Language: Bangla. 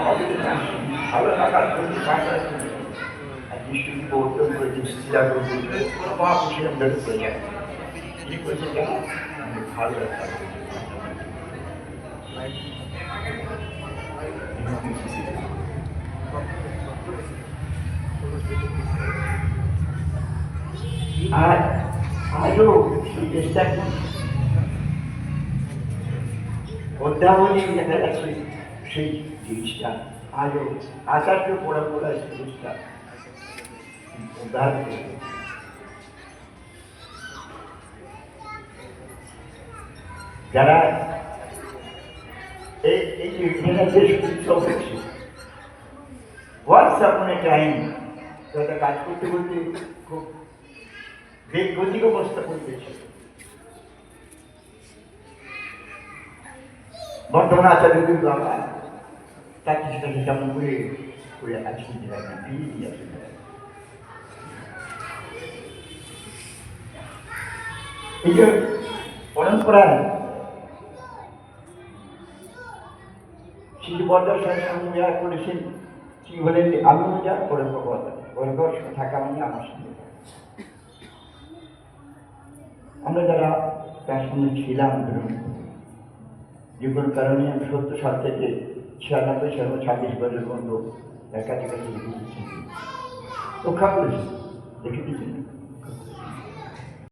আমাদের কাছে ভালো থাকার জন্য কাজ আছে আর দৃষ্টি পরিবর্তন করে দৃষ্টিরা করে দিলে কোনো মহাপুষি আমরা করে যায় কি করেছে কেন আমি ভালো রাখা আর আজও সেই চেষ্টা করি অধ্যাবধি দেখা যাচ্ছে সেই জিনিসটা। আজও আচার্য পড়া পড়া জিনিসটা। যারা এই এই যে উৎসব হচ্ছে ওয়ান্স আপন এ টাইম একটা কাজ করতে করতে খুব বেগ গতিক অবস্থা করতেছে বর্তমান আচার্য কিন্তু আমরা তার কিছুটা হিসাব করে করে আজকে যেটা ফিরিয়ে দিয়ে আসে এই যে পরম্পরায় শ্রী বর্দার সঙ্গে করেছেন কি বলেন আমিও যা পরম্পরা পরম্পরা থাকা মানে আমার সঙ্গে। আমরা যারা তার সঙ্গে ছিলাম ধরুন যে কোনো কারণে আমি সত্তর সাল থেকে ছিয়ানব্বই সাল ছাব্বিশ বছর পর্যন্ত তার কাছাকাছি রেখে দিচ্ছি